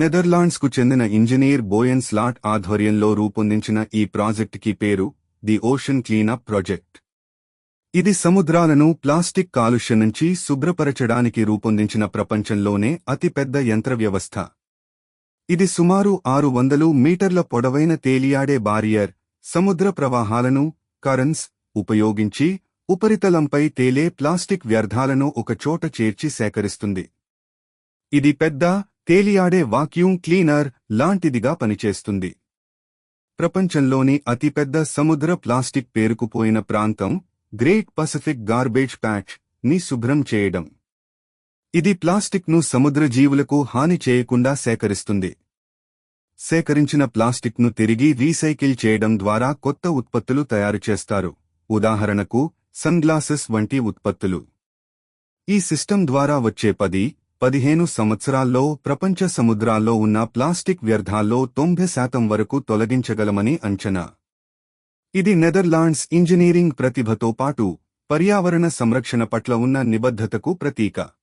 నెదర్లాండ్స్కు చెందిన engineer బోయన్ slot ఆధ్వర్యంలో రూపొందించిన ఈ ప్రాజెక్టుకి పేరు ది ఓషన్ క్లీనప్ ప్రాజెక్ట్. ఇది సముద్రాలను ప్లాస్టిక్ కాలుష్యం నుంచి శుభ్రపరచడానికి రూపొందించిన ప్రపంచంలోనే అతిపెద్ద యంత్ర వ్యవస్థ ఇది సుమారు ఆరు వందలు మీటర్ల పొడవైన తేలియాడే బారియర్ సముద్ర ప్రవాహాలను కరెన్స్ ఉపయోగించి ఉపరితలంపై తేలే ప్లాస్టిక్ వ్యర్థాలను ఒకచోట చేర్చి సేకరిస్తుంది. ఇది పెద్ద తేలియాడే వాక్యూమ్ క్లీనర్ లాంటిదిగా పనిచేస్తుంది. ప్రపంచంలోని అతిపెద్ద సముద్ర ప్లాస్టిక్ పేరుకుపోయిన ప్రాంతం గ్రేట్ పసిఫిక్ గార్బేజ్ ప్యాచ్ని శుభ్రం చేయడం. ఇది ప్లాస్టిక్ను సముద్ర జీవులకు హాని చేయకుండా సేకరిస్తుంది. సేకరించిన ప్లాస్టిక్ను తిరిగి రీసైకిల్ చేయడం ద్వారా కొత్త ఉత్పత్తులు తయారు చేస్తారు. ఉదాహరణకు సన్ గ్లాసెస్ వంటి ఉత్పత్తులు. ఈ సిస్టమ్ ద్వారా వచ్చే పది పదిహేను సంవత్సరాల్లో ప్రపంచ సముద్రాల్లో ఉన్న ప్లాస్టిక్ వ్యర్థాల్లో తొంభై శాతం వరకు తొలగించగలమని అంచనా. ఇది నెదర్లాండ్స్ ఇంజనీరింగ్ ప్రతిభతో పాటు పర్యావరణ సంరక్షణ పట్ల ఉన్న నిబద్ధతకు ప్రతీక.